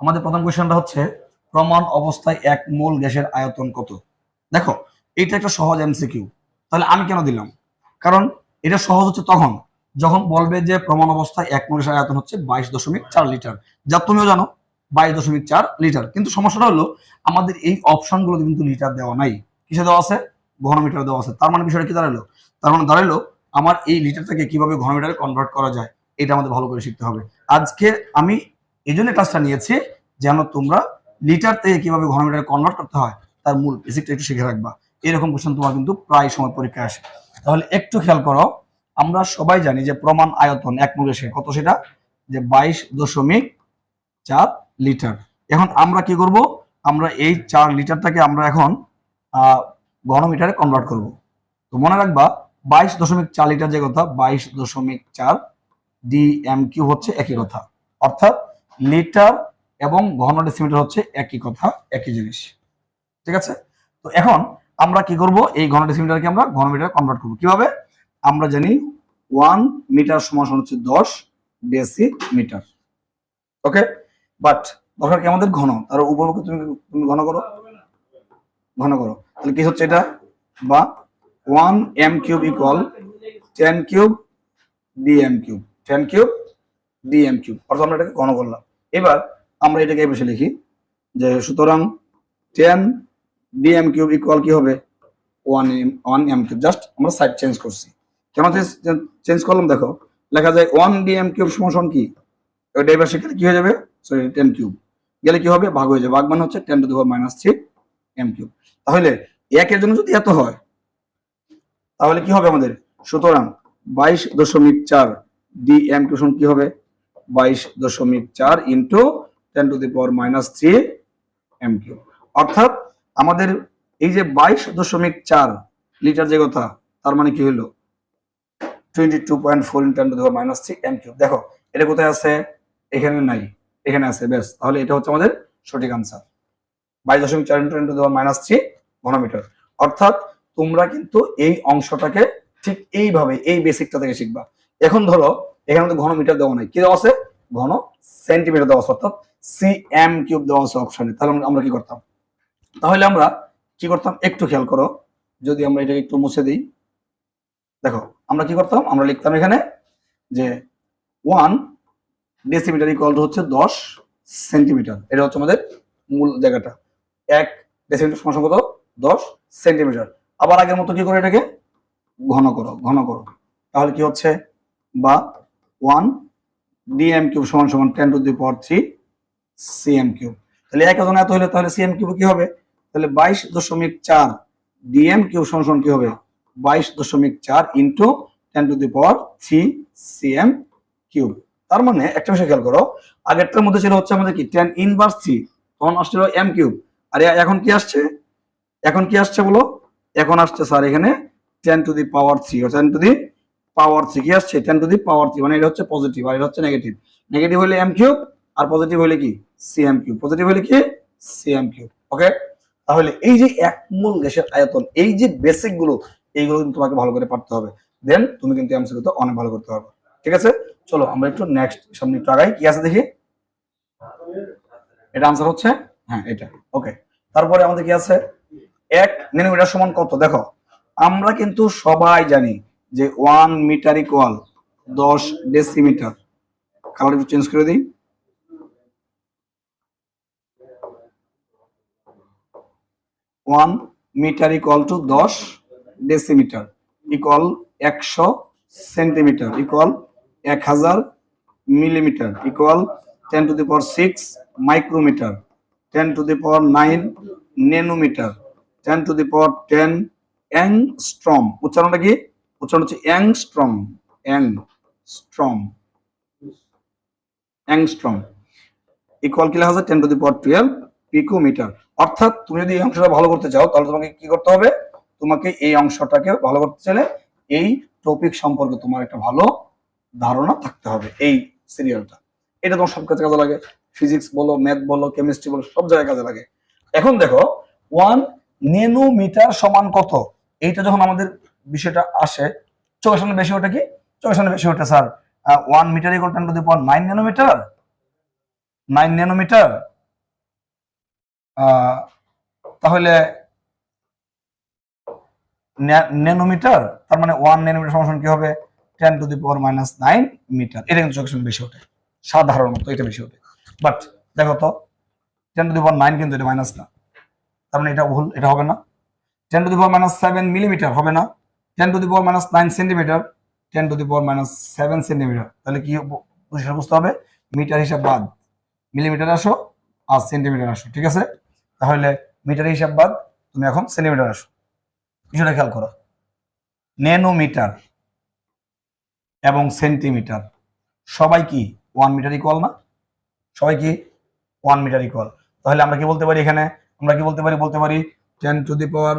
আমাদের প্রথম কোয়েশ্চেনটা হচ্ছে, প্রমাণ অবস্থায় এক মোল গ্যাসের আয়তন কত? দেখো, এটা একটা সহজ এমসিকিউ তাহলে আমি কেন দিলাম? কারণ এটা সহজ হচ্ছে তখন, যখন বলবে যে প্রমাণ অবস্থায় এক মোল গ্যাসের আয়তন হচ্ছে বাইশ দশমিক চার লিটার। যা তুমিও জানো, বাইশ দশমিক চার লিটার। কিন্তু সমস্যাটা হলো, আমাদের এই অপশনগুলোতে কিন্তু লিটার দেওয়া নাই। কিসে দেওয়া আছে? ঘনমিটার দেওয়া আছে। তার মানে বিষয়টা কি দাঁড়াল? তার মানে দাঁড়াল, আমার এই লিটারটাকে কীভাবে ঘনমিটারে কনভার্ট করা যায়, এটা আমাদের ভালো করে শিখতে হবে। আজকে আমি এই জন্য ক্লাসটা নিয়েছি যেন তোমরা লিটার থেকে কীভাবে ঘনমিটারে কনভার্ট করতে হয়, তার মূল বেসিকটা একটু শিখে রাখবা। এরকম কোশ্চেন তোমার কিন্তু প্রায় সময় পরীক্ষায় আসে। তাহলে একটু খেয়াল করো, আমরা সবাই জানি যে প্রমাণ আয়তন এক মুখে কত সেটা? যে বাইশ দশমিক চার লিটার এখন আমরা কি করব? আমরা এই চার লিটারটাকে আমরা এখন ঘনমিটারে কনভার্ট করব। তো মনে রাখবা, বাইশ দশমিক চার লিটার যে কথা, বাইশ দশমিক চার ডি এম কিউ হচ্ছে একই কথা। অর্থাৎ লিটার এবং ঘন ডেসিমিটার হচ্ছে একই কথা, একই জিনিস। ঠিক আছে? তো এখন আমরা কি করব? এই ঘন ডেসিমিটারকে আমরা ঘনমিটারে কনভার্ট করব। কীভাবে? আমরা জানি ওয়ান মিটার সমান হচ্ছে দশ ডেসি মিটার ওকে বাট দরকার কি আমাদের ঘন? তার উপরমুখে তুমি তুমি ঘন করো। ঘন করো। তাহলে কি হচ্ছে এটা? বা one M cube equal ten cube D M cube ten cube D M cube অর্থাৎ আমরা এটাকে ঘন করলাম। এবার আমরা এটাকে বসে লিখি যে সুতরাং ten D M cube equal কি হবে? One M one M cube just আমরা সাইড চেঞ্জ করছি। কেন চেঞ্জ করলাম? দেখো, লেখা যায় ওয়ান ডি এম কিউব সমান কি? ওইটা এবার সেখানে কি হয়ে যাবে? সরি টেন কিউব গেলে কি হবে? ভাগ হয়ে যাবে। ভাগ মানে হচ্ছে ten to the minus three M cube তাহলে একের জন্য যদি এত হয়, তাহলে কি হবে আমাদের? সুতরাং বাইশ দশমিক চার ডি এম কিউ সমান কি হবে? বাইশ দশমিক চার into ten to the power minus three M অর্থাৎ আমাদের এই যে বাইশ দশমিক চার লিটার যে কথা, তার মানে কি হলো? Twenty two point four minus three M দেখো, এটা কোথায় আছে? এখানে নাই। এখানে আছে বেশ তাহলে এটা হচ্ছে আমাদের সঠিক আনসার বাইশ দশমিক চার টু মাইনাস থ্রি অর্থাৎ তোমরা কিন্তু এই অংশটাকে ঠিক এইভাবে, এই বেসিকটা থেকে শিখবা। এখন ধরো এখানে তো ঘন মিটার দেওয়া নাই। কি দেওয়া আছে? ঘন সেন্টিমিটার দেওয়া আছে, অর্থাৎ সি এম কিউব দেওয়া আছে অপশনে তাহলে আমরা- কি করতাম? তাহলে আমরা কি করতাম? একটু খেয়াল করো, যদি আমরা এটাকে একটু মুছে দিই। দেখো, আমরা কি করতাম? আমরা লিখতাম এখানে যে ওয়ান ডেসিমিটার ইকুয়াল টু হচ্ছে দশ সেন্টিমিটার এটা হচ্ছে আমাদের মূল জায়গাটা। এক ডেসিমিটার সমান কত? দশ সেন্টিমিটার আবার আগের মতো কি করে এটাকে? ঘন করো ঘন করো। তাহলে কি হচ্ছে? বা ওয়ান ডিএম কিউব সমান সমান ten to the power three CM cube তাহলে এক ওজন এত হলে তাহলে সিএম কিউব কি হবে? তাহলে বাইশ দশমিক চার ডিএম কিউব সমান সমান কি হবে? বাইশ দশমিক চার into ten to the power three CM cube তার মানে একটা বিষয় খেয়াল করো, আগেরটার মধ্যে ছিল হচ্ছে আমাদের কি? টেন ইনভার্স থ্রি তখন আসছিল এম কিউব আর এখন কি আসছে? এখন কি আসছে বলো? এখন আসছে স্যার এখানে ten to the power three ten to the power three, কি আসছে? Ten to the power three মানে এটা হচ্ছে পজিটিভ আর এটা হচ্ছে নেগেটিভ নেগেটিভ হলে এম কিউব আর পজিটিভ হলে কি? সি এম কিউব পজিটিভ হলে কি? সি এম কিউব ওকে তাহলে এই যে এক মূল গ্যাসের আয়তন, এই যে বেসিকগুলো, এইগুলো কিন্তু তোমাকে ভালো করে পারতে হবে। দেন তুমি কিন্তু এমসি করতে অনেক ভালো করতে পারবে। ঠিক আছে? চলো আমরা একটু নেক্সট সামনে একটু আগাই। কি আছে দেখি? এটা আনসার হচ্ছে? হ্যাঁ এটা। ওকে তারপরে আমাদের কি আছে? এক নেনোমিটার সমান কত? দেখো, আমরা কিন্তু সবাই জানি যে ওয়ান মিটার ইকুয়াল দশ ডেসিমিটার। কালার একটু চেঞ্জ করে দিই। ওয়ান মিটার ইকুয়াল টু দশ ডেসিমিটার। ইকুয়াল একশো সেন্টিমিটার। ইকুয়াল এক হাজার millimetre. Equal ten to the power six micrometre. Ten to the power nine nanometre ten to the power ten angstrom উচ্চারণটা কি? উচ্চারণ হচ্ছে angstrom angstrom angstrom equal কি লেখা ten to the power twelve picometre অর্থাৎ তুমি যদি এই অংশটা ভালো করতে চাও, তাহলে তোমাকে কি করতে হবে? তোমাকে এই অংশটাকে ভালো করতে চাইলে এই টপিক সম্পর্কে তোমার একটা ভালো ধারণা থাকতে হবে এই সিরিয়ালটা এটা তোমার সব কাজে কাজে লাগে। ফিজিক্স বলো ম্যাথ বলো কেমিস্ট্রি বলো, সব জায়গায় কাজে লাগে। এখন দেখো ওয়ান নেনোমিটার সমান কত? এইটা যখন আমাদের বিষয়টা আসে। চোখের সামনে বেশি ওটা কি? চোখের সামনে বেশি ওটা sir. One metre equal ten to the power nine nanometre nine nanometre তাহলে ন্যানোমিটার তার মানে ওয়ান ন্যানোমিটার সমান কি হবে? Ten to the power minus nine metre এটা কিন্তু কোয়েশন বেশি ওঠে। সাধারণত এটা বেশি ওঠে। বাট দেখো তো ten to the power nine কিন্তু এটা মাইনাস না। তার মানে এটা ভুল, এটা হবে না। Ten to the power minus seven millimetre হবে না। Ten to the power minus nine centimetre ten to the power minus seven centimetre তাহলে কি পরিষ্কার বুঝতে হবে, মিটার হিসাব বাদ। মিলিমিটার আসো আর সেন্টিমিটার আসো, ঠিক আছে? তাহলে মিটার হিসাব বাদ, তুমি এখন সেন্টিমিটার আসো। কিছুটা খেয়াল করো। ন্যানোমিটার এবং সেন্টিমিটার সবাই কি ওয়ান মিটার ইকুয়াল না? সবাই কি ওয়ান মিটার ইকুয়াল তাহলে আমরা কি বলতে পারি এখানে? আমরা কি বলতে পারি? বলতে পারি ten to the power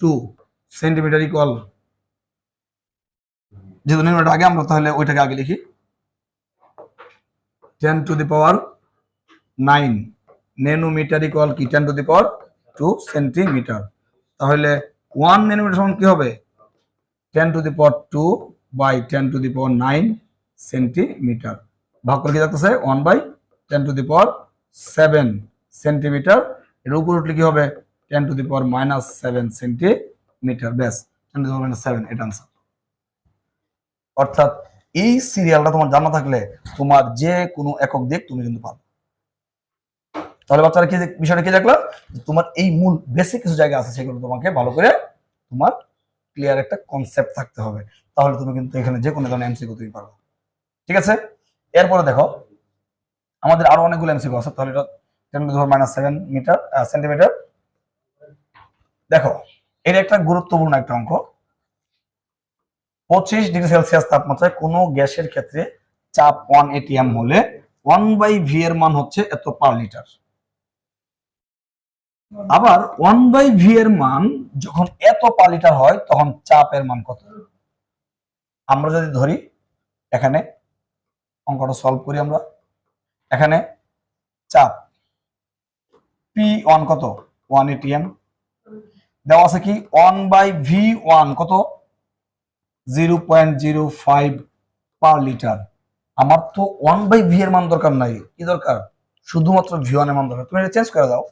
two centimetre equal যেহেতু নিউমিটার আগে আমরা, তাহলে ওইটাকে আগে লিখি। Ten to the power nine nanometre equal কি? Ten to the power two centimetre তাহলে ওয়ান ন্যানোমিটার সমান কি হবে? Ten to the power two by ten to the power nine centimetre ভাগ করে কি থাকতেছে? One by ten to the power seven centimetre এর উপর উঠলে কি হবে? Ten to the power minus seven centimetre ব্যাস টেন টু দি সেভেন এটা আনসার অর্থাৎ এই সিরিয়ালটা তোমার জানা থাকলে তোমার যে কোনো একক দিক তুমি কিন্তু পাবে। তাহলে বাচ্চারা কি বিষয়টা কি দেখল? যে তোমার এই মূল বেসিক কিছু জায়গা আছে সেগুলো তোমাকে ভালো করে তোমার ক্লিয়ার একটা কনসেপ্ট থাকতে হবে। তাহলে তুমি কিন্তু এখানে যে কোনো ধরনের এমসিকিউ তুমি পারবে ঠিক আছে? এরপরে দেখো, আমাদের আরও অনেকগুলো এমসিকিউ আছে। তাহলে এটা মাইনাস সেভেন মিটার সেন্টিমিটার দেখো এটা একটা গুরুত্বপূর্ণ একটা অঙ্ক। পঁচিশ ডিগ্রি সেলসিয়াস তাপমাত্রায় কোনো গ্যাসের ক্ষেত্রে চাপ ওয়ান এটিএম হলে ওয়ান বাই ভি এর মান হচ্ছে এত পার লিটার আবার ওয়ান বাই ভি এর মান যখন এত পার লিটার হয়, তখন চাপের মান কত? আমরা যদি ধরি, এখানে অঙ্কটা সলভ করি আমরা। এখানে চাপ পি ওয়ান কত? ওয়ান এটিএম দেওয়া আছে কি? ওয়ান বাই ভি ওয়ান কত? Zero point zero five per litre আমার তো ওয়ান বাই ভি এর মান দরকার নাই। কি দরকার? শুধুমাত্র ভি ওয়ানের মান দরকার। তুমি এটা চেঞ্জ করে দাও।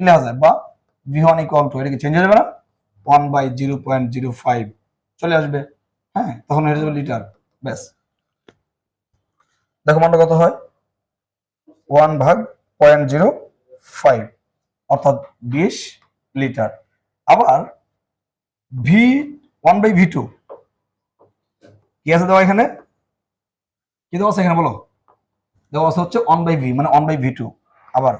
লেখা যায়? বা ভি ওয়ান ইকুয়াল টু এটা কি চেঞ্জ হয়ে যাবে না? One by zero point zero five চলে আসবে। হ্যাঁ তখন হয়ে যাবে লিটার ব্যাস। দেখো মানটা কত হয়? ওয়ান ভাগ পয়েন্ট জিরো ফাইভ অর্থাৎ বিশ লিটার আবার V one by V two কি আছে দেওয়া এখানে? কি দেওয়া আছে এখানে বলো? দেওয়া আছে হচ্ছে ওয়ান বাই ভি মানে ওয়ান বাই ভি টু আবার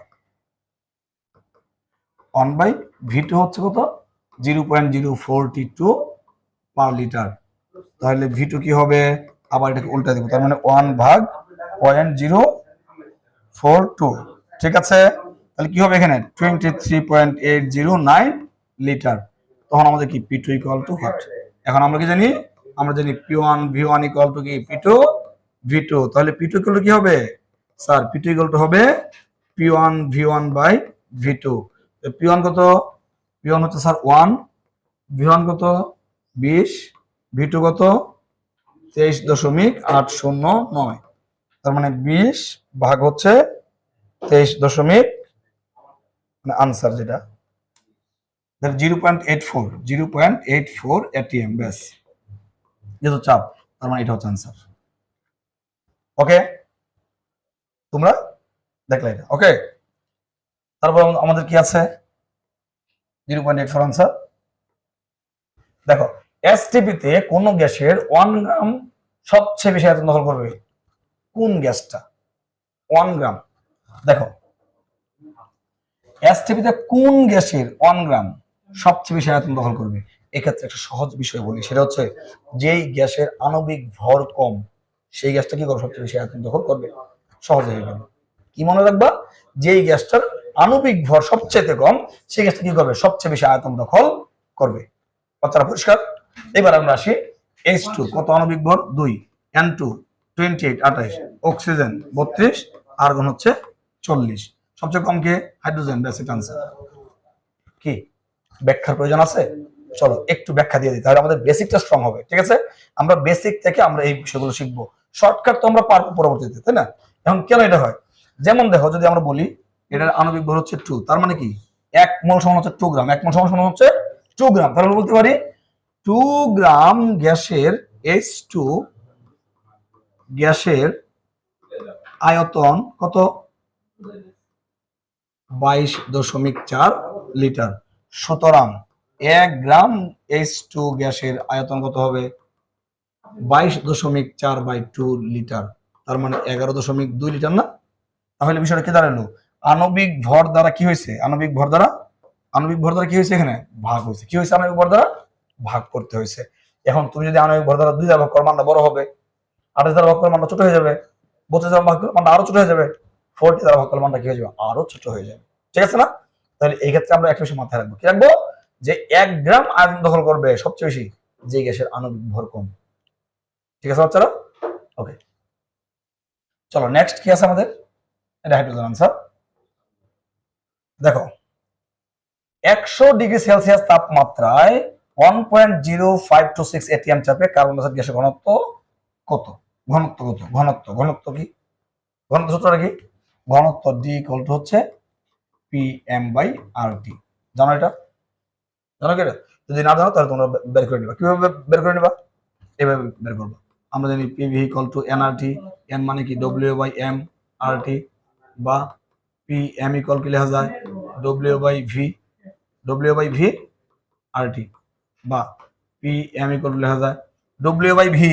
ওয়ান বাই ভি টু হচ্ছে কত? Zero point zero forty two per litre তাহলে ভি টু কি হবে? আবার এটাকে উল্টা দেবো। তার মানে ওয়ান ভাগ পয়েন্ট জিরো ফোর টু ঠিক আছে? তাহলে কি হবে এখানে? Twenty three point eight zero nine litre তখন আমাদের কি? P two equal to what এখন আমরা কি জানি? আমরা জানি P one V one equal to কি? পি টু ভি টু তাহলে পি টু ইকুয়াল টু কি হবে? Sir P two equal to হবে P one V one by V two P one কত? পি ওয়ান হচ্ছে স্যার ওয়ান ভি ওয়ান কত? বিশ V two কত? তেইশ দশমিক আট শূন্য নয়। তার মানে বিশ ভাগ হচ্ছে তেইশ দশমিক মানে আনসার যেটা। Zero point eight four, zero point eight four ATM ব্যাস। যেহেতু চাপ, তার মানে এটা হচ্ছে আনসার ওকে তোমরা দেখলে এটা। ওকে তারপর আমাদের কি আছে? Zero point eight four answer দেখো এসটিপিতে কোন গ্যাসের ওয়ান গ্রাম সবচেয়ে বেশি আয়তন দখল করবে। কোন গ্যাসটা? ওয়ান গ্রাম দেখো এসটিপিতে কোন গ্যাসের ওয়ান গ্রাম সবচেয়ে বেশি আয়তন দখল করবে। এক্ষেত্রে একটা সহজ বিষয় বলি, সেটা হচ্ছে যেই গ্যাসের আণবিক ভর কম, সেই গ্যাসটা কি করবে? সবচেয়ে বেশি আয়তন দখল করবে। সহজ হয়ে গেল। কি মনে রাখবা? যেই গ্যাসটার আণবিক ভর সবচেয়ে কম, সেই গ্যাসটা কি করবে? সবচেয়ে বেশি আয়তন দখল করবে। কথাটা পরিষ্কার? এবার আমরা আসি এইচ টু কত আণবিক ভর? দুই। এন টু টোয়েন্টি এইট আঠাইশ। অক্সিজেন, বত্রিশ। আর্গন হচ্ছে চল্লিশ। সবচেয়ে কম কে? Hydrogen basic answer. কি? ব্যাখ্যার প্রয়োজন আছে? চলো, একটু ব্যাখ্যা দিয়ে দিই, তাহলে আমাদের বেসিকটা স্ট্রং হবে, ঠিক আছে? আমরা বেসিক থেকে আমরা এই বিষয়গুলো শিখব। শর্টকাট তো আমরা পারব পরবর্তীতে, তাই না? এখন কেন এটা হয়? যেমন দেখো, যদি আমরা বলি, এটার আণবিক ভর হচ্ছে টু তার মানে কি? এক মোল সমান হচ্ছে টু গ্রাম এক মোল সমান সমান হচ্ছে টু গ্রাম তাহলে বলতে পারি টু গ্রাম গ্যাসের এইচ টু গ্যাসের আয়তন কত? বাইশ দশমিক চার লিটার। সুতরাং এক গ্রাম এইচ টু গ্যাসের আয়তন কত হবে? বাইশ দশমিক চার বাই টু লিটার। তার মানে এগারো দশমিক দুই লিটার না? তাহলে বিষয়টা কি দাঁড়াল? আণবিক ভর দ্বারা কি হয়েছে? আণবিক ভর দ্বারা? আণবিক ভর দ্বারা কি হয়েছে এখানে? ভাগ হয়েছে। কি হয়েছে? আণবিক ভর দ্বারা? ভাগ করতে হয়েছে। এখন তুমি যদি আণবিক ভর দ্বারা দুই দ্বারা ভাগ করো, মানটা বড় হবে। আঠাশ দ্বারা ভাগ করলে মানটা ছোট হয়ে যাবে। বত্রিশ দ্বারা ভাগ করলে মানটা আরও ছোট হয়ে যাবে। ফোরটি দ্বারা ভাগ করলে মানটা কি হয়ে যাবে? আরও ছোট হয়ে যাবে। ঠিক আছে না? তাহলে এই ক্ষেত্রে আমরা একটা বিষয় মাথায় রাখব। কি রাখব? যে এক গ্রাম আয়তন দখল করবে সবচেয়ে বেশি যে গ্যাসের আণবিক ভর কম। ঠিক আছে বাচ্চারা? ওকে চলো নেক্সট কি আছে আমাদের? এটা হাইড্রোজেন আনসার দেখো, একশো ডিগ্রি সেলসিয়াস তাপমাত্রায় one point zero five two six ATM চাপে কার্বন ডাইঅক্সাইড গ্যাসের ঘনত্ব কত? ঘনত্ব কত? ঘনত্ব ঘনত্ব কি? ঘনত্ব সূত্রটা কি? ঘনত্ব ডি ইকুয়াল টু হচ্ছে P M by R T জানো এটা? জানো এটা? যদি না জানো, তাহলে তোমরা বের করে নিবা। কীভাবে বের করে নিবা? এভাবে বের করব। আমরা জানি PV equal to NRT N মানে কি? W by M R T বা পি এম ইকুয়াল কি লেখা যায়? W by V W by V R T বা পি এম ইকুয়াল লেখা যায়? ডব্লিউ বাই ভি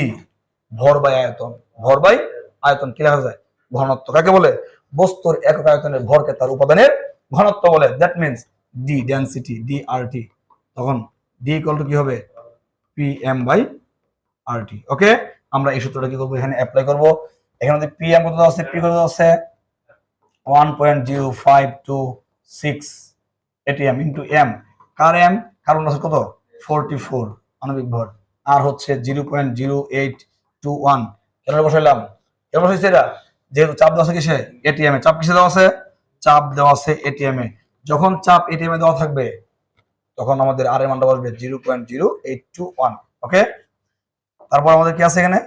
ভর বাই আয়তন। ভর বাই আয়তন কি লেখা যায়? ঘনত্ব। কাকে বলে? বস্তুর একক আয়তনের ভরকে তার উপাদানের ঘনত্ব বলে that means D density D R T তখন ডি ইকুয়াল টু কি হবে? P M by R T okay আমরা এই সূত্রটা কি করব? এখানে অ্যাপ্লাই করব। এখানে পি এম কত আছে? পি কত আছে? One point zero five two six ATM into M কার এম কার্বন আছে কত? ফোরটি ফোর আণবিক ভর। আর হচ্ছে zero point zero eight two one বসাইলাম? কেন বসাইছে এটা? যেহেতু চাপ দেওয়া আছে কিসে? এটিএম এ। চাপ কিসে দেওয়া আছে? চাপ দেওয়া আছে এটিএম এ। যখন চাপ এটিএম এ দেওয়া থাকবে, তখন আমাদের আর এর মানটা বসবে zero point zero eight two one okay তারপর আমাদের কি আছে এখানে?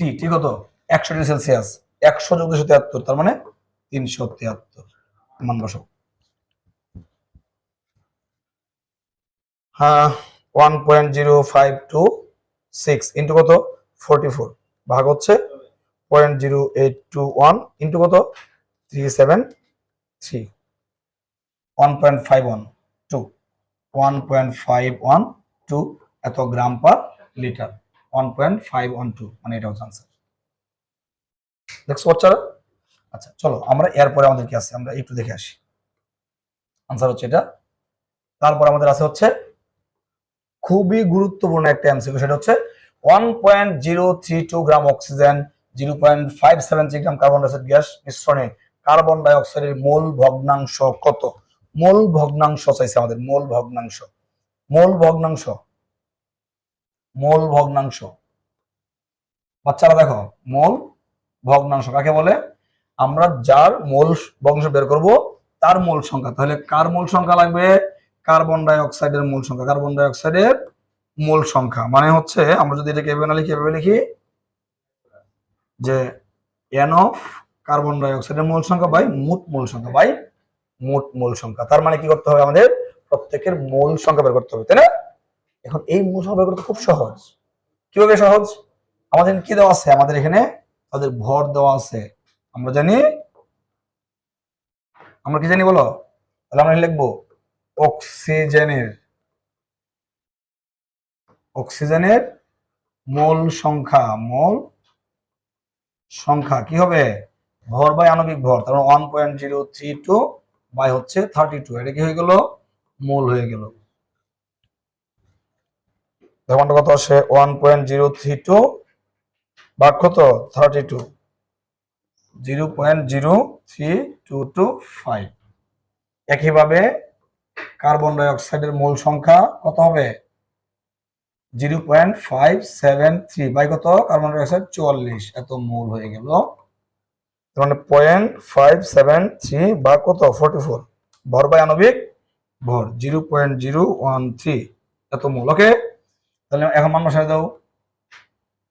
টি ঠিক কত? একশো ডিগ্রি সেলসিয়াস একশো যোগ দুশো তিয়াত্তর, তার মানে তিনশো তিয়াত্তর। মান বসো হ্যাঁ one point zero five two six into কত? ফোরটি ফোর ভাগ হচ্ছে point zero eight two one into কত? Three seven three one point five one two one point five one two এত gram per litre one point five one two মানে এটা হচ্ছে answer দেখছ আচ্ছা চলো, আমরা এরপরে আমাদের কি আছে আমরা একটু দেখে আসি। আনসার হচ্ছে এটা। তারপর আমাদের আছে হচ্ছে খুবই গুরুত্বপূর্ণ একটা এমসিকিউ সেটা হচ্ছে one point zero three two gram oxygen zero point five seven three gram carbon dioxide gas মিশ্রণে কার্বন ডাইঅক্সাইডের মোল ভগ্নাংশ কত? মোল ভগ্নাংশ চাইছে আমাদের, মোল ভগ্নাংশ। মোল ভগ্নাংশ। মোল ভগ্নাংশ। বাচ্চারা দেখো, মোল ভগ্নাংশ কাকে বলে? আমরা যার মোল বংশ বের করব, তার মোল সংখ্যা। তাহলে কার মোল সংখ্যা লাগবে? কার্বন ডাই অক্সাইডের মোল সংখ্যা। কার্বন ডাই অক্সাইডের মোল সংখ্যা। মানে হচ্ছে, আমরা যদি এটাকে এভাবে লিখি এভাবে লিখি, যে এন অফ কার্বন ডাই অক্সাইডের মোল সংখ্যা বাই মোট মোল সংখ্যা বাই মোট মোল সংখ্যা। তার মানে কি করতে হবে? আমাদের প্রত্যেকের মোল সংখ্যা বের করতে হবে, তাই না? এখন এই মোল সংখ্যা বের করতে খুব সহজ। কীভাবে সহজ? আমাদের কি দেওয়া আছে? আমাদের এখানে তাদের ভর দেওয়া আছে। আমরা জানি, আমরা কি জানি বলো? তাহলে আমরা লিখব অক্সিজেনের অক্সিজেনের মোল সংখ্যা মোল সংখ্যা কি হবে? ভর বাই আণবিক ভর, তার one point zero three two by হচ্ছে থার্টি টু এটা কি হয়ে গেল? মোল হয়ে গেল। কত আসে? One point zero three two ভাগ কত? Thirty two zero point zero three two two five একইভাবে কার্বন ডাই অক্সাইডের মোল সংখ্যা কত হবে? Zero point five seven three by কত? কার্বন ডাই অক্সাইড চুয়াল্লিশ, এত মোল হয়ে গেল। মানে পয়েন্ট ফাইভ সেভেন থ্রি বা কত? ফোর্টি ফোর ভর বাই আণবিক ভর zero point zero one three এত মোল ওকে তাহলে এখন মান বসায় দাও।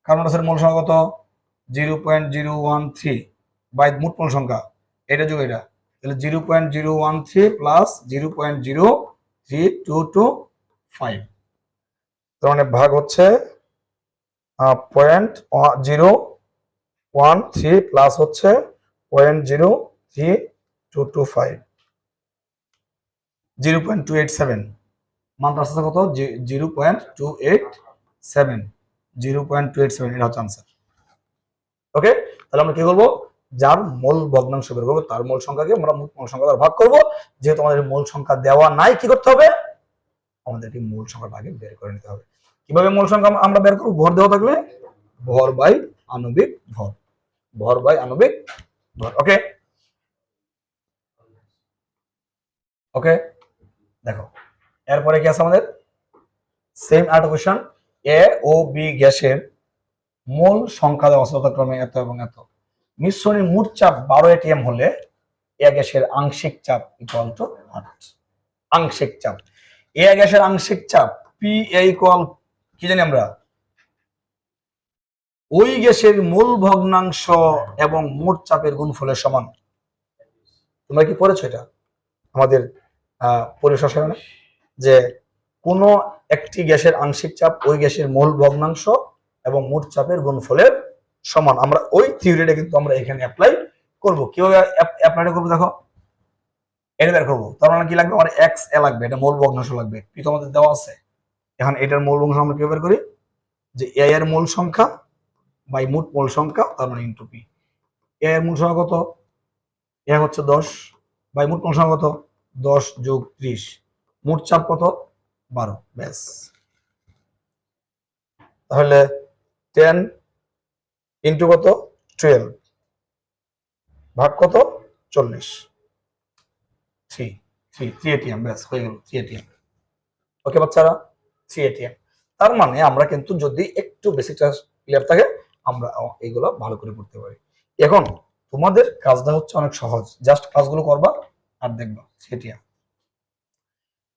কার্বন ডাই অক্সাইডের মোল সংখ্যা কত? Zero point zero one three by মোট মূল সংখ্যা। এটা যোগ এটা। তাহলে zero point zero one three plus zero point zero three two two five তার মানে ভাগ হচ্ছে point zero one three plus হচ্ছে point zero three two two five zero point two eight seven মানটা আসছে কত? Zero point two eight seven zero point two eight seven এটা হচ্ছে আনসার ওকে তাহলে আমরা কি করব? যার মূল ভগ্নাংশ বের করব, তার মূল সংখ্যাকে আমরা মূল সংখ্যা দ্বারা ভাগ করব। যেহেতু আমাদের মূল সংখ্যা দেওয়া নাই, কি করতে হবে? আমাদেরকে মূল সংখ্যাটা আগে বের করে নিতে হবে। কীভাবে মূল সংখ্যা আমরা বের করব? ভর দেওয়া থাকলে? ভর বাই আণবিক ভর। ভর বাই আণবিক ওকে ওকে দেখো, এরপরে কি আছে আমাদের? সেম আর্ট কোয়েশন এ ও বি গ্যাসের মূল সংখ্যা দেওয়া যথাক্রমে এত এবং এত। মিশ্রণের মোট চাপ বারো এটিএম হলে এ গ্যাসের আংশিক চাপ ইকুয়াল টু আট। আংশিক চাপ। এ গ্যাসের আংশিক চাপ পি এ ইকুয়াল কি জানি আমরা? ওই গ্যাসের মূল ভগ্নাংশ এবং মোট চাপের গুণফলের সমান। তোমরা কি পড়েছো এটা? আমাদের পরিশাসনে যে কোনো একটি গ্যাসের আংশিক চাপ ওই গ্যাসের মূল ভগ্নাংশ এবং মোট চাপের গুণফলের সমান। আমরা ওই থিওরিটা কিন্তু আমরা এখানে অ্যাপ্লাই করব। কীভাবে অ্যাপ্লাই করব দেখো? এটা বের করব। তার মানে কি লাগবে? আমার এক্স এ লাগবে, এটা মূল ভগ্নাংশ লাগবে। পি তো আমাদের দেওয়া আছে। এখন এটার মূল ভগ্নাংশ আমরা কীভাবে বের করি? যে এ এর মূল সংখ্যা বাই মোট মূল সংখ্যা, তার মানে ইন্টু পি এ এর মূল সংখ্যা কত? এ হচ্ছে দশ বাই মোট মূল সংখ্যা কত? দশ যোগ ত্রিশ। মোট চাপ কত? বারো। ব্যাস। তাহলে টেন ইন্টু কত? টুয়েলভ ভাগ কত? চল্লিশ। থ্রি থ্রি থ্রি এটিএম ব্যাস, হয়ে গেল থ্রি এটিএম ওকে বাচ্চারা? থ্রি এটিএম তার মানে আমরা কিন্তু যদি একটু বেসিকটা ক্লিয়ার থাকে আমরা এইগুলো ভালো করে করতে পারি। এখন তোমাদের কাজটা হচ্ছে অনেক সহজ। জাস্ট কাজগুলো করবা আর দেখবা। সেটিএম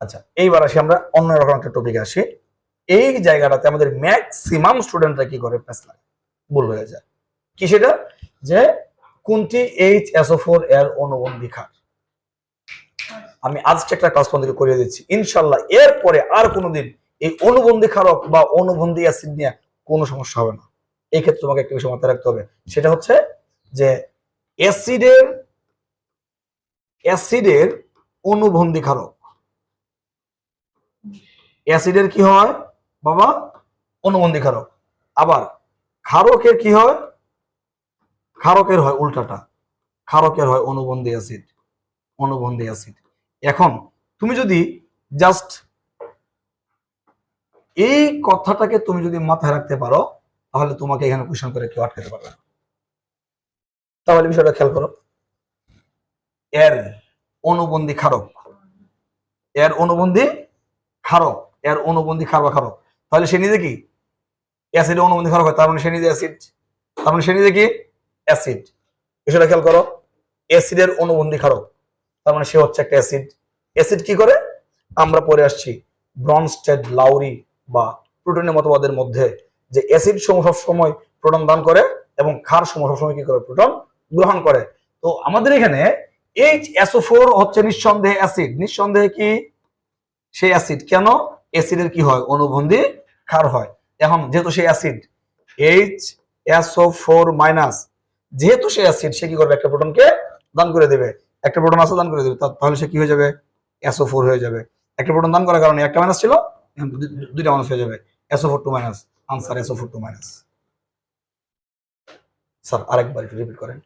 আচ্ছা এইবার আসি আমরা অন্য রকম একটা টপিক আসি। এই জায়গাটাতে আমাদের ম্যাক্সিমাম স্টুডেন্টরা কি করে? প্যাস লাগে ভুল হয়ে যায়। কি সেটা? যে কোনটি এইচ এসও ফোর এর অনুবন্ধী ক্ষার আমি আজকে একটা ক্লাস বন্ধুকে করিয়ে দিচ্ছি। ইনশাল্লাহ এরপরে আর কোনোদিন এই অনুবন্ধী খারক বা অনুবন্ধী অ্যাসিড নিয়ে কোনো সমস্যা হবে না। এই ক্ষেত্রে তোমাকে একটা বিষয় মাথায় রাখতে হবে। সেটা হচ্ছে যে অ্যাসিডের অ্যাসিডের অনুবন্ধী ক্ষারক। অ্যাসিডের কি হয়? বাবা, অনুবন্ধী ক্ষারক। আবার ক্ষারকের কি হয়? ক্ষারকের হয় উল্টাটা। ক্ষারকের হয় অনুবন্ধী অ্যাসিড। অনুবন্ধী অ্যাসিড। এখন তুমি যদি জাস্ট এই কথাটাকে তুমি যদি মাথায় রাখতে পারো তাহলে তোমাকে এখানে কোয়েশন করে কেউ আটকাতে পারবে না। তাহলে বিষয়টা খেয়াল করো। এর অনুবন্ধী খারক এর অনুবন্ধী ক্ষারক। এর অনুবন্ধী ক্ষার বা ক্ষারক। তাহলে সে নিজে কি? অ্যাসিড অনুবন্ধী ক্ষারক হয়। তার মানে সে নিজে অ্যাসিড। তার মানে সে নিজে কি? অ্যাসিড। বিষয়টা খেয়াল করো। অ্যাসিডের অনুবন্ধী খারক তার মানে সে হচ্ছে একটা অ্যাসিড। অ্যাসিড কি করে? আমরা পরে আসছি ব্রনস্টেড লাউরি বা প্রোটনের মতবাদের মধ্যে। যে অ্যাসিড সমূহ সবসময় প্রোটন দান করে এবং ক্ষার সমূহ সবসময় কি করে? প্রোটন গ্রহণ করে। তো আমাদের এখানে এইচ এসও ফোর হচ্ছে নিঃসন্দেহে অ্যাসিড। নিঃসন্দেহে কি? সেই অ্যাসিড। কেন? অ্যাসিডের কি হয়? অনুবন্ধী ক্ষার হয়। এখন যেহেতু সেই acid H S O four minus যেহেতু সে অ্যাসিড, সে কি করবে? একটা প্রোটনকে দান করে দেবে। একটা প্রোটন আছে, দান করে দেবে। তাহলে সে কি হয়ে যাবে? এসও ফোর হয়ে যাবে। একটা প্রোটন দান করার কারণে একটা মাইনাস ছিল দুইটা মাইনাস হয়ে যাবে। S O four two minus answer S O four two minus sir আরেকবার একটু রিপিট করেন।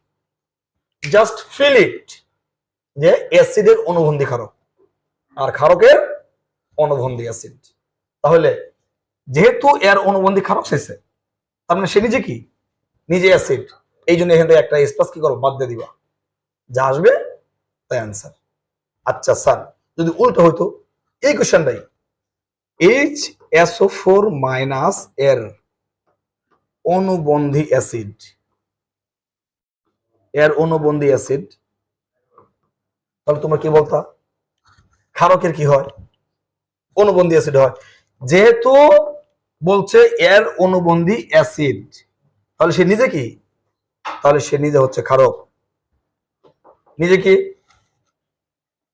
জাস্ট ফিল ইট যে অ্যাসিডের অনুবন্ধী ক্ষারক আর ক্ষারকের অনুবন্ধী অ্যাসিড তাহলে যেহেতু এর অনুবন্ধী ক্ষারক শেষে, তার মানে সে নিজে কি? নিজে অ্যাসিড এই জন্য এখান থেকে একটা স্পেস কি করো? বাদ দিয়ে দিবা। যা আসবে তাই অ্যান্সার আচ্ছা স্যার যদি উল্টো হইতো, এই কোশ্চেনটাই H S O four minus এর অনুবন্ধী অ্যাসিড। এর অনুবন্ধী অ্যাসিড। তাহলে তোমরা কি বলতা? ক্ষারকের কি হয়? অনুবন্ধী অ্যাসিড হয়। যেহেতু বলছে এর অনুবন্ধী অ্যাসিড, তাহলে সে নিজে কি? তাহলে সে নিজে হচ্ছে ক্ষারক। নিজে কি?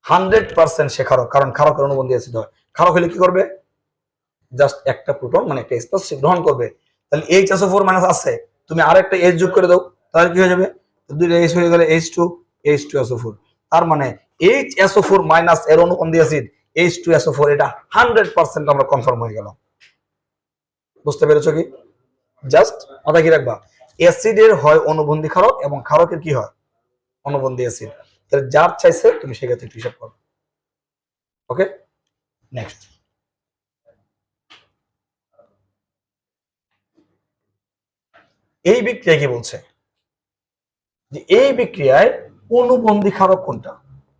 হান্ড্রেড পার্সেন্ট সে ক্ষারক, কারণ ক্ষারকের অনুবন্ধী অ্যাসিড হয়। ক্ষারক হলে কি করবে? জাস্ট একটা প্রোটন মানে একটা স্পেস সে গ্রহণ করবে। তাহলে H S S O four minus আছে, তুমি আর একটা এইচ যোগ করে দাও, তাহলে কি হয়ে যাবে? দুইটা এইচ হয়ে গেলে H two H two S S O four তার মানে H S S O four minus এর অনুবন্ধী acid H two S O four এটা হান্ড্রেড পার্সেন্ট আমরা কনফার্ম হয়ে গেলাম। বুঝতে পেরেছ কি? জাস্ট মাথা কি রাখবা? অ্যাসিডের হয় অনুবন্ধী ক্ষারক এবং ক্ষারকের কি হয়? অনুবন্ধী অ্যাসিড। তাহলে যার চাইছে, তুমি সেক্ষেত্রে একটু হিসাব করো। ওকে নেক্সট এই বিক্রিয়া কি বলছে? যে এই বিক্রিয়ায় অনুবন্ধী ক্ষারক কোনটা?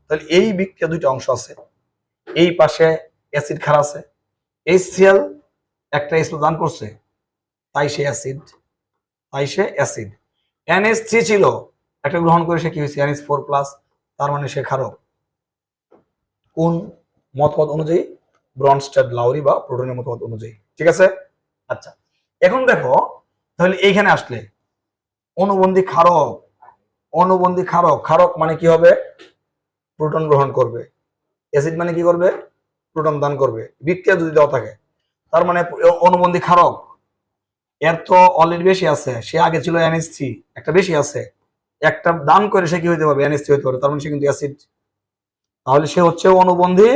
তাহলে এই বিক্রিয়া দুইটা অংশ আছে। এই পাশে অ্যাসিড ক্ষার আছে। এই সিএল একটা এসিড দান করছে, তাই সে অ্যাসিড, তাই সে অ্যাসিড। এনএস থ্রি ছিল, একটা গ্রহণ করে সে কি হয়েছে? এনএস ফোর প্লাস তার মানে সে ক্ষারক কোন মতবাদ অনুযায়ী? ব্রনস্টাড লাউরি বা প্রোটনের মতবাদ অনুযায়ী। ঠিক আছে? আচ্ছা এখন দেখো তাহলে এইখানে আসলে অনুবন্ধী ক্ষারক অনুবন্ধী ক্ষারক ক্ষারক মানে কি হবে? প্রোটন গ্রহণ করবে। অ্যাসিড মানে কি করবে? প্রোটন দান করবে। বিক্রিয়া যদি দেওয়া থাকে, তার মানে অনুবন্ধী ক্ষারক, এর তো অলরেডি বেশি আছে, সে আগে ছিল এনএসসি একটা বেশি আছে। একটা দান করে সে কি হইতে পারবে? এনএসসি হইতে পারে তার মানে সে কিন্তু অ্যাসিড তাহলে সে হচ্ছে অনুবন্ধী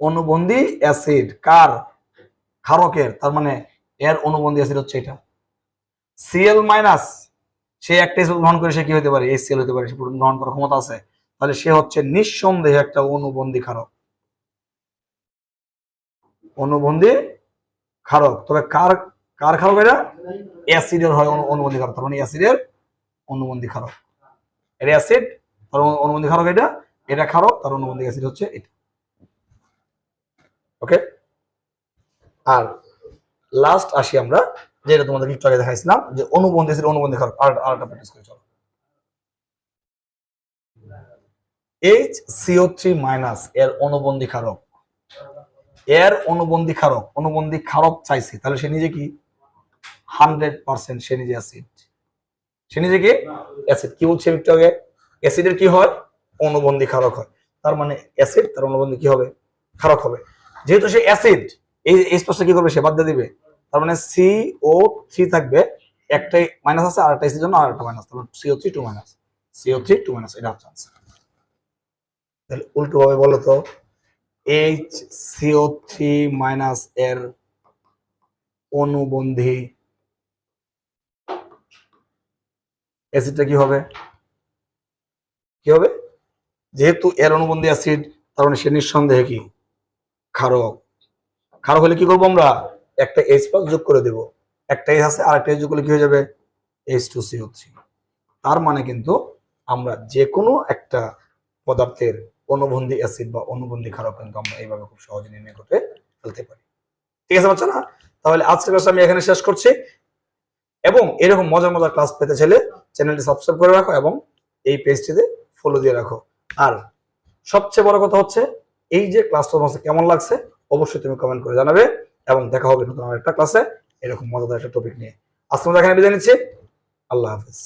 অনুবন্ধী অ্যাসিড কার? ক্ষারকের, তার মানে এর অনুবন্ধী অ্যাসিড হচ্ছে এটা। সিএল মাইনাস সে একটা এসিড গ্রহণ করে সে কি হতে পারে? এসিএল হতে পারে, সে গ্রহণ করার ক্ষমতা আছে। তাহলে সে হচ্ছে নিঃসন্দেহে একটা অনুবন্ধী ক্ষারক। অনুবন্ধী ক্ষারক। তবে কার কার ক্ষারক এটা? অ্যাসিডের হয় অনু- অনুবন্ধী ক্ষারক। তার মানে অ্যাসিডের অনুবন্ধী ক্ষারক। এটা অ্যাসিড তার অনুবন্ধী ক্ষারক এটা। এটা ক্ষারক, তার অনুবন্ধী অ্যাসিড হচ্ছে এটা। ওকে আর লাস্ট আসি আমরা, যেটা তোমাদের একটু আগে দেখাইছিলাম, যে অনুবন্ধী অ্যাসিড অনুবন্ধী ক্ষারক আর আরেকটা প্র্যাকটিস করে, চলো। এইচ সিও মাইনাস এর অনুবন্ধী ক্ষারক এর অনুবন্ধী ক্ষারক অনুবন্ধী ক্ষারক চাইছে, তাহলে সে নিজে কি? হান্ড্রেড পার্সেন্ট সে নিজে অ্যাসিড সে নিজে কি? অ্যাসিড কি বলছে একটু আগে? অ্যাসিডের কি হয়? অনুবন্ধী ক্ষারক হয়। তার মানে অ্যাসিড তার অনুবন্ধী কি হবে? ক্ষারক হবে। যেহেতু সে অ্যাসিড এই স্পষ্ট কি করবে সে? বাদ দিয়ে দিবে। তার মানে সি ও থ্রি থাকবে। একটাই মাইনাস আছে আর একটা এসির জন্য আর একটা মাইনাস তার C O three two minus C O three two minus এটা হচ্ছে answer। তাহলে উল্টো ভাবে বলো তো। এইচ সিও থ্রি মাইনাস এর অনুবন্ধী অ্যাসিডটা কি হবে? কি হবে? যেহেতু এর অনুবন্ধী অ্যাসিড তার মানে সে নিঃসন্দেহে কি? ক্ষারক। ক্ষারক হলে কি করব আমরা? একটা এইচ প্লাস যোগ করে দেব। একটা এইচ আছে আর একটা এইচ যোগ করলে কি হয়ে যাবে? এইচ টু সিও থ্রি তার মানে কিন্তু আমরা যে কোনো একটা পদার্থের অনুবন্ধী অ্যাসিড বা অনুবন্ধী ক্ষারক কিন্তু আমরা এইভাবে খুব সহজে নির্ণয় করতে ফেলতে পারি। ঠিক আছে, বাচ্চারা? তাহলে আজকের ক্লাস আমি এখানে শেষ করছি। এবং এরকম মজার মজার ক্লাস পেতে চাইলে চ্যানেলটি সাবস্ক্রাইব করে রাখো এবং এই পেজটিতে ফলো দিয়ে রাখো। আর সবচেয়ে বড় কথা হচ্ছে, এই যে ক্লাসটা তোমার কেমন লাগছে অবশ্যই তুমি কমেন্ট করে জানাবে এবং দেখা হবে নতুন আমার একটা ক্লাসে এরকম মজাদার একটা টপিক নিয়ে। আজকে আমরা এখানে বিদায় নিচ্ছি। আল্লাহ হাফিজ।